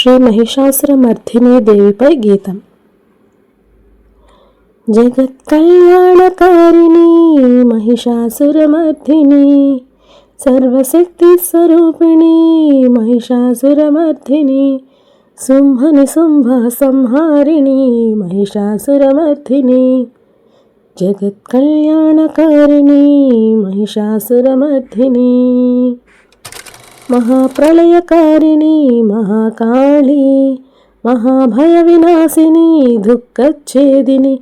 శ్రీ మహిషాసురమర్ధిని దేవిపై గీతం జగత్ కళ్యాణకారిణి మహిషాసురమర్ధిని సర్వశక్తి స్వరూపిణి మహిషాసురమర్ధిని శుంభని శుంభ సంహారిణి మహిషాసురమర్ధిని జగత్ కళ్యాణకారిణి మహిషాసురమర్ధిని మహాప్రళయకారిణి మహాకాళి మహాభయ వినాశిని దుఃఖచ్ఛేదిని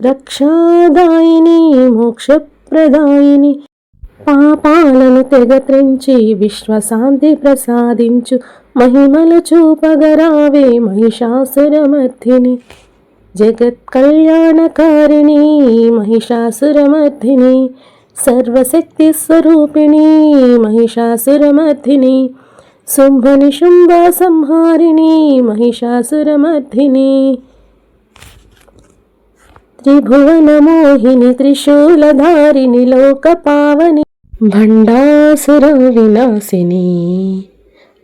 రక్షాదాయిని మోక్షప్రదాయిని పాపాలను తెగత్రించి విశ్వశాంతి ప్రసాదించు మహిమల చూపగరావే మహిషాసురమర్ధిని జగత్ కళ్యాణకారిణి మహిషాసురమర్ధిని సర్వశక్తి స్వరూపిణి మహిషాసురమర్థిని శుంభని శుంభ సంహారిణి మహిషాసురమర్థిని త్రిభువన మోహిని త్రిశూలధారిణి లోకపావని భండాసుర వినాశిని.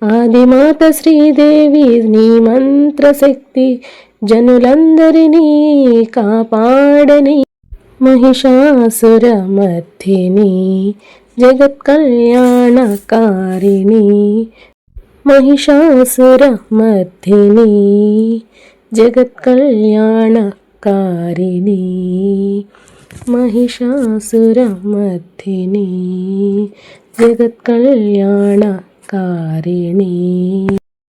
ఆదిమాత శ్రీదేవి నీ మంత్రశక్తి జనులందరినీ కాపాడని महिषासुरमर्थिनी जगत्कल्याणकारिणी महिषासुरमर्थिनी जगत्कल्याणकारिणी महिषासुरमर्थिनी जगत्कल्याणकारिणी